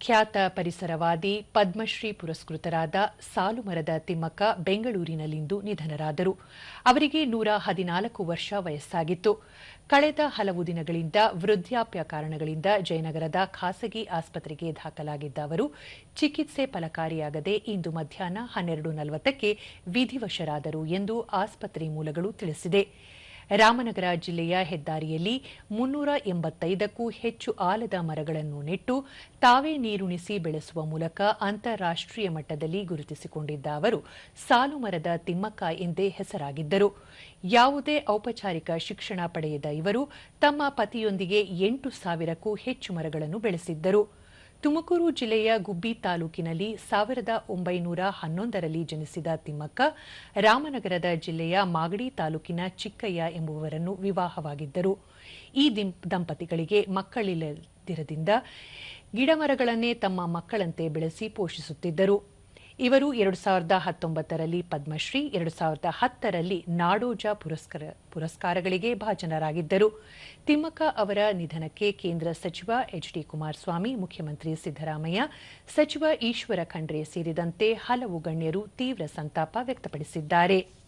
ಖ್ಯಾತ ಪರಿಸರವಾದಿ, ಪದ್ಮಶ್ರೀ ಪುರಸ್ಕೃತರಾದ ಸಾಲುಮರದ ತಿಮ್ಮಕ್ಕ ಬೆಂಗಳೂರಿನಲ್ಲಿಂದು ನಿಧನರಾದರು. ಅವರಿಗೆ ನೂರ ಹದಿನಾಲ್ಕು ವರ್ಷ ವಯಸ್ಸಾಗಿತ್ತು. ಕಳೆದ ಹಲವು ದಿನಗಳಿಂದ ವೃದ್ಧಾಪ್ಯ ಕಾರಣಗಳಿಂದ ಜಯನಗರದ ಖಾಸಗಿ ಆಸ್ಪತ್ರೆಗೆ ದಾಖಲಾಗಿದ್ದ ಅವರು, ಚಿಕಿತ್ಸೆ ಫಲಕಾರಿಯಾಗದೆ ಇಂದು ಮಧ್ಯಾಹ್ನ ಹನ್ನೆರಡು ನಲವತ್ತಕ್ಕೆ ವಿಧಿವಶರಾದರು ಎಂದು ಆಸ್ಪತ್ರೆ ಮೂಲಗಳು ತಿಳಿಸಿದೆ. ರಾಮನಗರ ಜಿಲ್ಲೆಯ ಹೆದ್ದಾರಿಯಲ್ಲಿ ಮುನ್ನೂರ ಎಂಬತ್ತೈದಕ್ಕೂ ಹೆಚ್ಚು ಆಲದ ಮರಗಳನ್ನು ನೆಟ್ಟು ತಾವೇ ನೀರುಣಿಸಿ ಬೆಳೆಸುವ ಮೂಲಕ ಅಂತಾರಾಷ್ಟೀಯ ಮಟ್ಟದಲ್ಲಿ ಗುರುತಿಸಿಕೊಂಡಿದ್ದ ಅವರು, ಸಾಲು ಮರದ ತಿಮ್ಮಕ್ಕ ಎಂದೇ ಹೆಸರಾಗಿದ್ದರು. ಯಾವುದೇ ಔಪಚಾರಿಕ ಶಿಕ್ಷಣ ಪಡೆಯದ ಇವರು ತಮ್ಮ ಪತಿಯೊಂದಿಗೆ ಎಂಟು ಸಾವಿರಕ್ಕೂ ಹೆಚ್ಚು ಮರಗಳನ್ನು ಬೆಳೆಸಿದ್ದರು. ತುಮಕೂರು ಜಿಲ್ಲೆಯ ಗುಬ್ಬಿ ತಾಲೂಕಿನಲ್ಲಿ ಸಾವಿರದ ಒಂಬೈನೂರ ಹನ್ನೊಂದರಲ್ಲಿ ಜನಿಸಿದ ತಿಮ್ಮಕ್ಕ, ರಾಮನಗರದ ಜಿಲ್ಲೆಯ ಮಾಗಡಿ ತಾಲೂಕಿನ ಚಿಕ್ಕಯ್ಯ ಎಂಬುವರನ್ನು ವಿವಾಹವಾಗಿದ್ದರು. ಈ ದಂಪತಿಗಳಿಗೆ ಮಕ್ಕಳಿಲ್ಲದಿರದಿಂದ ಗಿಡಮರಗಳನ್ನೇ ತಮ್ಮ ಮಕ್ಕಳಂತೆ ಬೆಳೆಸಿ ಪೋಷಿಸುತ್ತಿದ್ದರು. ಇವರು ಎರಡು ಸಾವಿರದ ಹತ್ತೊಂಬತ್ತರಲ್ಲಿ ಪದ್ಮಶ್ರೀ, ಎರಡು ಸಾವಿರದ ಹತ್ತರಲ್ಲಿ ನಾಡೋಜ ಪುರಸ್ಕಾರ, ಪುರಸ್ಕಾರಗಳಿಗೆ ಭಾಜನರಾಗಿದ್ದರು. ತಿಮ್ಮಕ್ಕ ಅವರ ನಿಧನಕ್ಕೆ ಕೇಂದ್ರ ಸಚಿವ ಎಚ್ ಡಿ ಕುಮಾರಸ್ವಾಮಿ ಮುಖ್ಯಮಂತ್ರಿ ಸಿದ್ದರಾಮಯ್ಯ, ಸಚಿವ ಈಶ್ವರ ಖಂಡ್ರೆ ಸೇರಿದಂತೆ ಹಲವು ಗಣ್ಯರು ತೀವ್ರ ಸಂತಾಪ ವ್ಯಕ್ತಪಡಿಸಿದ್ದಾರೆ.